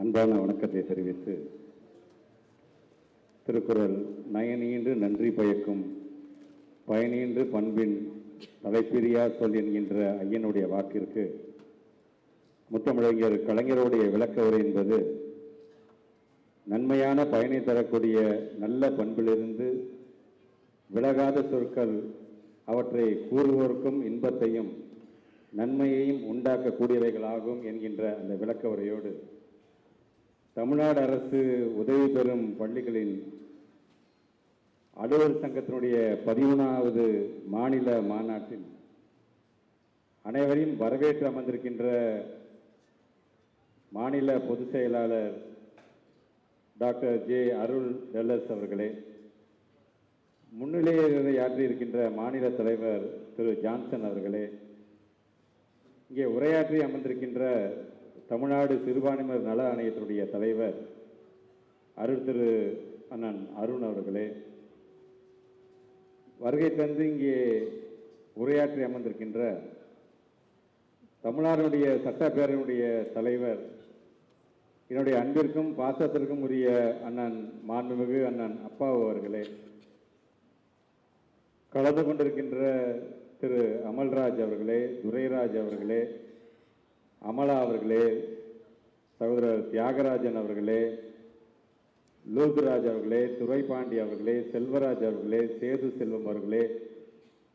அன்பான வணக்கத்தை தெரிவித்து திருக்குறள் நயனீன்று நன்றி பயக்கும் பயனீன்று பண்பின் தலைப்பிரியா சொல் என்கின்ற ஐயனுடைய வாக்கிற்கு முத்தமிழறிஞர் கலைஞருடைய விளக்க உரை என்பது நன்மையான பயனை தரக்கூடிய நல்ல பண்பிலிருந்து விலகாத சொற்கள் அவற்றை கூறுவோருக்கும் இன்பத்தையும் நன்மையையும் உண்டாக்கக்கூடியவைகளாகும் என்கின்ற அந்த விளக்க உரையோடு தமிழ்நாடு அரசு உதவி பெறும் பள்ளிகளின் அலுவலர் சங்கத்தினுடைய பதிமூணாவது மாநில மாநாட்டில் அனைவரையும் வரவேற்று அமர்ந்திருக்கின்ற மாநில பொதுச் செயலாளர் டாக்டர் ஜே அருள் டெல்லஸ் அவர்களே முன்னிலையை ஆற்றியிருக்கின்ற மாநில தலைவர் திரு ஜான்சன் அவர்களே இங்கே உரையாற்றி அமர்ந்திருக்கின்ற தமிழ்நாடு சிறுபான்மையினர் நல ஆணையத்தினுடைய தலைவர் அருள் திரு அண்ணன் அருண் அவர்களே வருகை தந்து இங்கே உரையாற்றி அமர்ந்திருக்கின்ற தமிழ்நாடுடைய சட்டப்பேரவையினுடைய தலைவர் என்னுடைய அன்பிற்கும் பாசத்திற்கும் உரிய அண்ணன் மாண்புமிகு அண்ணன் அப்பாவு அவர்களே கலந்து கொண்டிருக்கின்ற திரு அமல்ராஜ் அவர்களே துரைராஜ் அவர்களே அமலா அவர்களே சகோதரர் தியாகராஜன் அவர்களே லோகுராஜ் அவர்களே துரைபாண்டி அவர்களே செல்வராஜ் அவர்களே சேது செல்வம் அவர்களே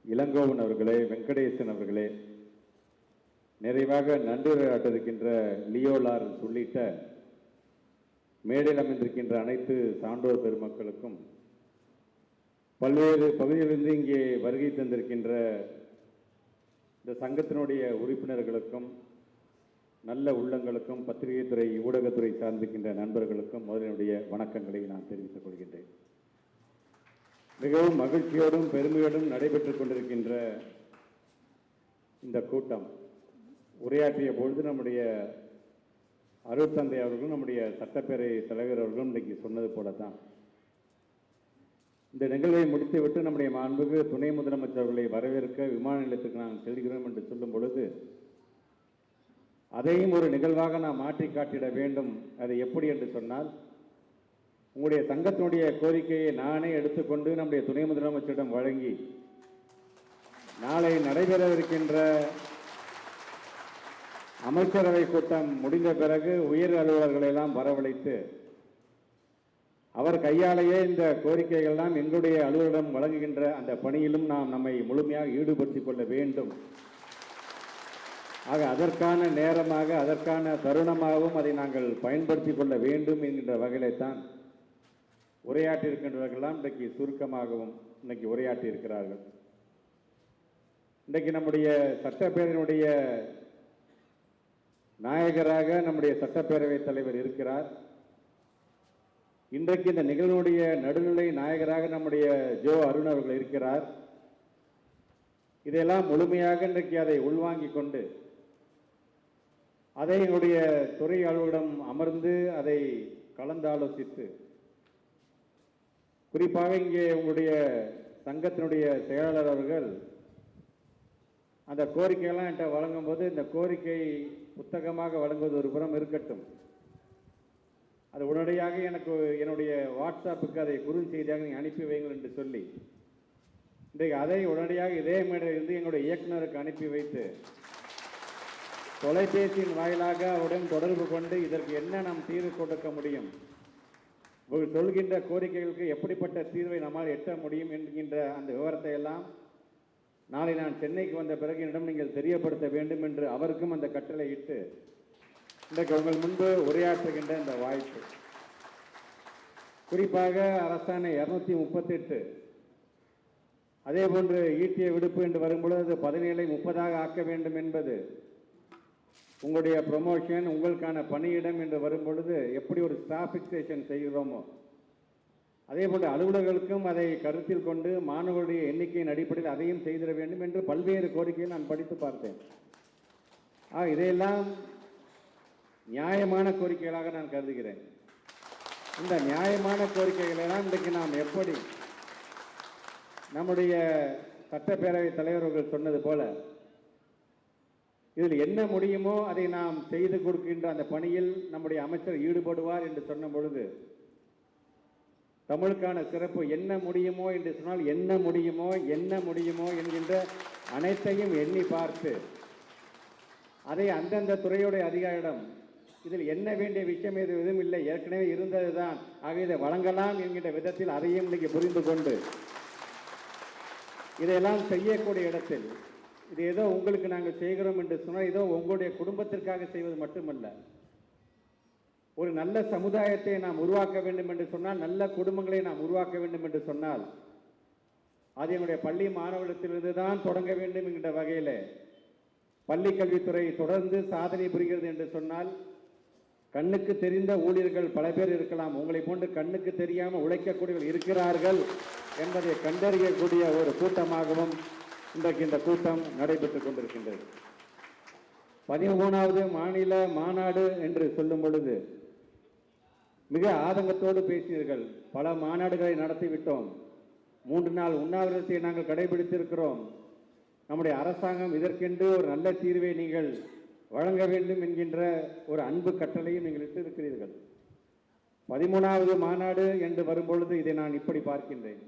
இளங்கோவன் அவர்களே வெங்கடேசன் அவர்களே நிறைவாக நன்றியுரையாட்டிருக்கின்ற லியோலார் உள்ளிட்ட மேடையில் அமைந்திருக்கின்ற அனைத்து சான்றோர் பெருமக்களுக்கும் பல்வேறு பகுதியிலிருந்து இங்கே வருகை தந்திருக்கின்ற இந்த சங்கத்தினுடைய உறுப்பினர்களுக்கும் நல்ல உள்ளங்களுக்கும் பத்திரிகை துறை ஊடகத்துறை சார்ந்திருக்கின்ற நண்பர்களுக்கும் முதலினுடைய வணக்கங்களை நான் தெரிவித்துக் கொள்கின்றேன். மிகவும் மகிழ்ச்சியோடும் பெருமையோடும் நடைபெற்றுக் கொண்டிருக்கின்ற இந்த கூட்டம் உரையாற்றிய பொழுது நம்முடைய அருட்தந்தை அவர்களும் நம்முடைய சட்டப்பேரவை தலைவர் அவர்களும் இன்றைக்கு சொன்னது போல தான் இந்த நிகழ்வை முடித்துவிட்டு நம்முடைய மாண்புக்கு துணை முதலமைச்சர் அவர்களை வரவேற்க விமான நிலையத்துக்கு நாங்கள் செல்கிறோம் என்று சொல்லும் பொழுது அதையும் ஒரு நிகழ்வாக நாம் மாற்றி காட்டிட வேண்டும். அது எப்படி என்று சொன்னால் உங்களுடைய சங்கத்தினுடைய கோரிக்கையை நானே எடுத்துக்கொண்டு நம்முடைய துணை முதலமைச்சரிடம் வழங்கி நாளை நடைபெறவிருக்கின்ற அமைச்சரவை கூட்டம் முடிந்த பிறகு உயர் அலுவலர்களை எல்லாம் வரவழைத்து அவர் கையாலேயே இந்த கோரிக்கைகள்லாம் எங்களுடைய அலுவலரிடம் வழங்குகின்ற அந்த பணியிலும் நாம் நம்மை முழுமையாக ஈடுபடுத்திக் கொள்ள வேண்டும். ஆக அதற்கான நேரமாக அதற்கான தருணமாகவும் அதை நாங்கள் பயன்படுத்தி கொள்ள வேண்டும் என்கின்ற வகையிலே தான் இருக்கின்றவர்கள்லாம் இன்றைக்கு சுருக்கமாகவும் இன்றைக்கு உரையாற்றி இருக்கிறார்கள் இன்றைக்கு நம்முடைய சட்டப்பேரவையினுடைய நாயகராக நம்முடைய சட்டப்பேரவைத் தலைவர் இருக்கிறார். இன்றைக்கு இந்த நிகழ்வுடைய நடுநிலை நாயகராக நம்முடைய ஜோ அருண் அவர்கள் இருக்கிறார். இதையெல்லாம் முழுமையாக இன்றைக்கு அதை உள்வாங்கிக் கொண்டு அதை என்னுடைய துறை அலுவலிடம் அமர்ந்து அதை கலந்தாலோசித்து குறிப்பாக இங்கே உங்களுடைய சங்கத்தினுடைய செயலாளர் அவர்கள் அந்த கோரிக்கையெல்லாம் என்கிட்ட வழங்கும்போது இந்த கோரிக்கை புத்தகமாக வழங்குவது ஒரு புறம் இருக்கட்டும். அது உடனடியாக எனக்கு என்னுடைய வாட்ஸ்அப்புக்கு அதை குறுஞ்செய்தியாக நீங்கள் அனுப்பி வைங்கள் என்று சொல்லி இன்றைக்கு அதை உடனடியாக இதே மேடையிலிருந்து இருந்து இயக்குநருக்கு இயக்குனருக்கு அனுப்பி வைத்து தொலைபேசியின் வாயிலாக அவருடன் தொடர்பு கொண்டு இதற்கு என்ன நாம் தீர்வு கொடுக்க முடியும்? இவர்கள் சொல்கின்ற கோரிக்கைகளுக்கு எப்படிப்பட்ட தீர்வை நம்மால் எட்ட முடியும் என்கின்ற அந்த விவரத்தை எல்லாம் நாளை நான் சென்னைக்கு வந்த பிறகு என்னிடம் நீங்கள் தெரியப்படுத்த வேண்டும் என்று அவருக்கும் அந்த கட்டளை இட்டு இன்றைக்கு உங்கள் முன்பு உரையாற்றுகின்ற இந்த வாய்ப்பு. குறிப்பாக அரசாணை இரநூத்தி முப்பத்தெட்டு. அதே போன்று ஈட்டிய விடுப்பு என்று வரும்பொழுது அது பதினேழை முப்பதாக ஆக்க வேண்டும் என்பது உங்களுடைய ப்ரொமோஷன் உங்களுக்கான பணியிடம் என்று வரும்பொழுது எப்படி ஒரு ஸ்டாஃப் ஃபிக்ஸேஷன் செய்கிறோமோ அதே போன்று அலுவலர்களுக்கும் அதை கருத்தில் கொண்டு மாணவர்களுடைய எண்ணிக்கையின் அடிப்படையில் அதையும் செய்திட வேண்டும் என்று பல்வேறு கோரிக்கையை நான் படித்து பார்த்தேன். ஆ இதையெல்லாம் நியாயமான கோரிக்கைகளாக நான் கருதுகிறேன். இந்த நியாயமான கோரிக்கைகளை எல்லாம் இன்றைக்கு நாம் எப்படி நம்முடைய சட்டப்பேரவை தலைவர்கள் சொன்னது போல இதில் என்ன முடியுமோ அதை நாம் செய்து கொடுக்கின்ற அந்த பணியில் நம்முடைய அமைச்சர் ஈடுபடுவார் என்று சொன்ன பொழுது தமிழுக்கான சிறப்பு என்ன முடியுமோ என்று சொன்னால் என்ன முடியுமோ என்ன முடியுமோ என்கின்ற அனைத்தையும் எண்ணி பார்த்து அதை அந்தந்த துறையுடைய அதிகாரிடம் இதில் என்ன வேண்டிய விஷயம் எது எதுவும் இல்லை ஏற்கனவே இருந்தது தான் ஆக இதை வழங்கலாம் என்கின்ற விதத்தில் அதையும் இன்னைக்கு புரிந்து கொண்டு இதையெல்லாம் செய்யக்கூடிய இடத்தில் இது ஏதோ உங்களுக்கு நாங்கள் செய்கிறோம் என்று சொன்னால் ஏதோ உங்களுடைய குடும்பத்திற்காக செய்வது மட்டுமல்ல. ஒரு நல்ல சமுதாயத்தை நாம் உருவாக்க வேண்டும் என்று சொன்னால் நல்ல குடும்பங்களை நாம் உருவாக்க வேண்டும் என்று சொன்னால் அது எங்களுடைய பள்ளி மாணவர்களிடத்திலிருந்து தான் தொடங்க வேண்டும் என்கிற வகையில் பள்ளி கல்வித்துறை தொடர்ந்து சாதனை புரிகிறது என்று சொன்னால் கண்ணுக்கு தெரிந்த ஊழியர்கள் பல பேர் இருக்கலாம். உங்களை போன்று கண்ணுக்கு தெரியாமல் உழைக்கக்கூடியவர்கள் இருக்கிறார்கள் என்பதை கண்டறியக்கூடிய ஒரு கூட்டமாகவும் இன்றைக்கு இந்த கூட்டம் நடைபெற்றுக் கொண்டிருக்கின்றது. பதிமூணாவது மாநில மாநாடு என்று சொல்லும் பொழுது மிக ஆதங்கத்தோடு பேசினீர்கள் பல மாநாடுகளை நடத்திவிட்டோம். மூன்று நாள் உண்ணாவிரதத்தை நாங்கள் கடைபிடித்திருக்கிறோம். நம்முடைய அரசாங்கம் இதற்கென்று ஒரு நல்ல தீர்வை நீங்கள் வழங்க வேண்டும் என்கின்ற ஒரு அன்பு கட்டளையும் நீங்கள் இட்டிருக்கிறீர்கள். பதிமூணாவது மாநாடு என்று வரும்பொழுது இதை நான் இப்படி பார்க்கின்றேன்.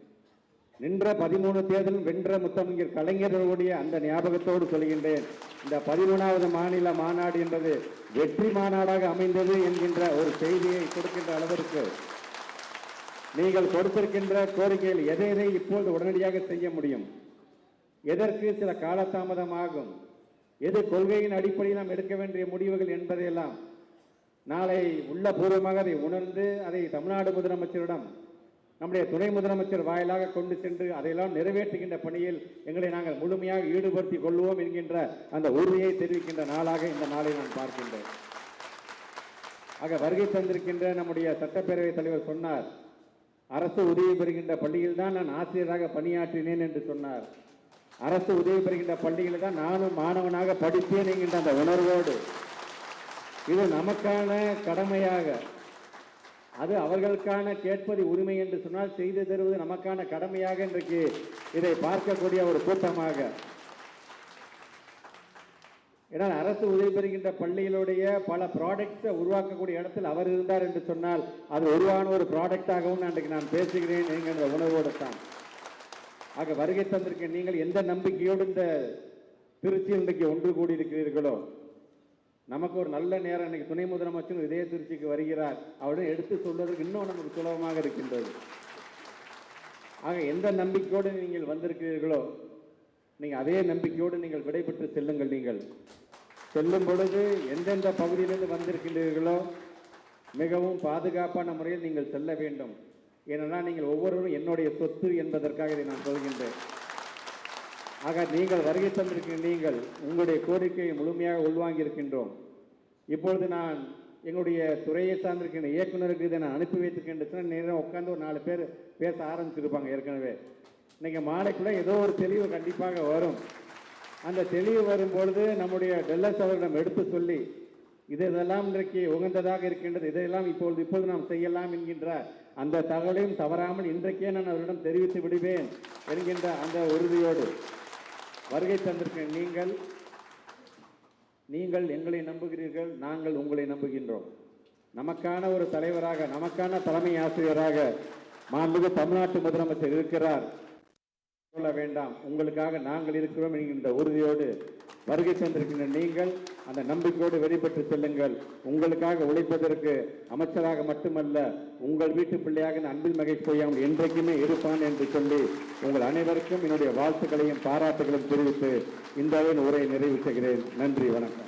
நின்ற பதிமூணு தேர்தலும் வென்ற முத்தமிழர் கலைஞர்களுடைய அந்த ஞாபகத்தோடு சொல்கின்றேன். இந்த பதிமூணாவது மாநில மாநாடு என்பது வெற்றி மாநாடாக அமைந்தது என்கின்ற ஒரு செய்தியை கொடுக்கின்ற அளவிற்கு நீங்கள் கொடுத்திருக்கின்ற கோரிக்கைகள் எதை எதை இப்பொழுது உடனடியாக செய்ய முடியும்? எதற்கு சில காலதாமதமாகும்? எது கொள்கையின் அடிப்படையில் நாம் எடுக்க வேண்டிய முடிவுகள் என்பதையெல்லாம் நாளை உள்ளபூர்வமாக அதை உணர்ந்து அதை தமிழ்நாடு முதலமைச்சரிடம் நம்முடைய துணை முதலமைச்சர் வாயிலாக கொண்டு சென்று அதையெல்லாம் நிறைவேற்றுகின்ற பணியில் எங்களை நாங்கள் முழுமையாக ஈடுபடுத்திக் கொள்வோம் என்கின்ற அந்த உறுதியை தெரிவிக்கின்ற நாளாக இந்த நாளை நான் பார்க்கின்றேன். ஆக வருகை தந்திருக்கின்ற நம்முடைய சட்டப்பேரவைத் தலைவர் சொன்னார் அரசு உதவி பெறுகின்ற பள்ளியில் தான் நான் ஆசிரியராக பணியாற்றினேன் என்று சொன்னார். அரசு உதவி பெறுகின்ற பள்ளியில் தான் நானும் மாணவனாக படித்தேன் என்கின்ற அந்த உணர்வோடு இது நமக்கான கடமையாக அது அவர்களுக்கான கேட்பது உரிமை என்று சொன்னால் செய்து தருவது நமக்கான கடமையாக இன்றைக்கு இதை பார்க்கக்கூடிய ஒரு கூட்டமாக. ஏன்னால் அரசு உதவி பெறுகின்ற பள்ளிகளுடைய பல ப்ராடக்ட்ஸை உருவாக்கக்கூடிய இடத்தில் அவர் இருந்தார் என்று சொன்னால் அது உருவான ஒரு ப்ராடக்டாகவும் அன்றைக்கு நான் பேசுகிறேன் என்கின்ற உணர்வோடு தான். ஆக வருகை தந்திருக்க நீங்கள் எந்த நம்பிக்கையோடு இந்த திருச்சி இன்றைக்கு ஒன்று கூடியிருக்கிறீர்களோ நமக்கு ஒரு நல்ல நேரம் இன்னைக்கு துணை முதலமைச்சர் இதே திருச்சிக்கு வருகிறார் அவரிடம் எடுத்து சொல்வதற்கு இன்னும் நமக்கு சுலபமாக இருக்கின்றது. ஆக எந்த நம்பிக்கையோடு நீங்கள் வந்திருக்கிறீர்களோ நீங்கள் அதே நம்பிக்கையோடு நீங்கள் விடைபெற்று செல்லுங்கள் நீங்கள். செல்லும் பொழுது எந்தெந்த பகுதியிலிருந்து வந்திருக்கின்றீர்களோ மிகவும் பாதுகாப்பான முறையில் நீங்கள் செல்ல வேண்டும். ஏனென்றால் நீங்கள் ஒவ்வொருவரும் என்னுடைய சொத்து என்பதற்காக இதை நான் சொல்கின்றேன். ஆக நீங்கள் வருகை தந்திருக்கிற நீங்கள் உங்களுடைய கோரிக்கையை முழுமையாக உள்வாங்கி இருக்கின்றோம் இப்பொழுது நான் எங்களுடைய துறையை சார்ந்திருக்கின்ற இயக்குனருக்கு இதை நான் அனுப்பி வைத்திருக்கின்ற நேரம் உட்காந்து ஒரு நாலு பேர் பேச ஆரம்பிச்சிருப்பாங்க ஏற்கனவே. இன்றைக்கி மாலைக்குள்ளே ஏதோ ஒரு தெளிவு கண்டிப்பாக வரும். அந்த தெளிவு வரும்பொழுது நம்முடைய டெல்லஸ் அவர்களிடம் எடுத்து சொல்லி இதெல்லாம் இன்றைக்கு உகந்ததாக இருக்கின்றது. இதையெல்லாம் இப்பொழுது இப்பொழுது நாம் செய்யலாம் என்கின்ற அந்த தகவலையும் தவறாமல் இன்றைக்கே நான் அவரிடம் தெரிவித்து விடுவேன் என்கின்ற அந்த உறுதியோடு. வருகை தந்திருக்க நீங்கள் நீங்கள் எங்களை நம்புகிறீர்கள் நாங்கள் உங்களை நம்புகின்றோம். நமக்கான ஒரு தலைவராக நமக்கான தலைமை ஆசிரியராக மாண்புமிகு தமிழ்நாட்டு முதலமைச்சர் இருக்கிறார். சொல்ல வேண்டாம். உங்களுக்காக நாங்கள் இருக்கிறோம் என்கின்ற உறுதியோடு வருகை சேர்ந்திருக்கின்ற நீங்கள் அந்த நம்பிக்கையோடு வெளிப்பட்டு செல்லுங்கள். உங்களுக்காக உழைப்பதற்கு அமைச்சராக மட்டுமல்ல உங்கள் வீட்டு பிள்ளையாக அன்பில் மகேஷ் பொய்யாமல் என்றைக்குமே இருப்பான் என்று சொல்லி உங்கள் அனைவருக்கும் என்னுடைய வாழ்த்துக்களையும் பாராட்டுகளையும் தெரிவித்து இந்த உரையை நிறைவு செய்கிறேன். நன்றி வணக்கம்.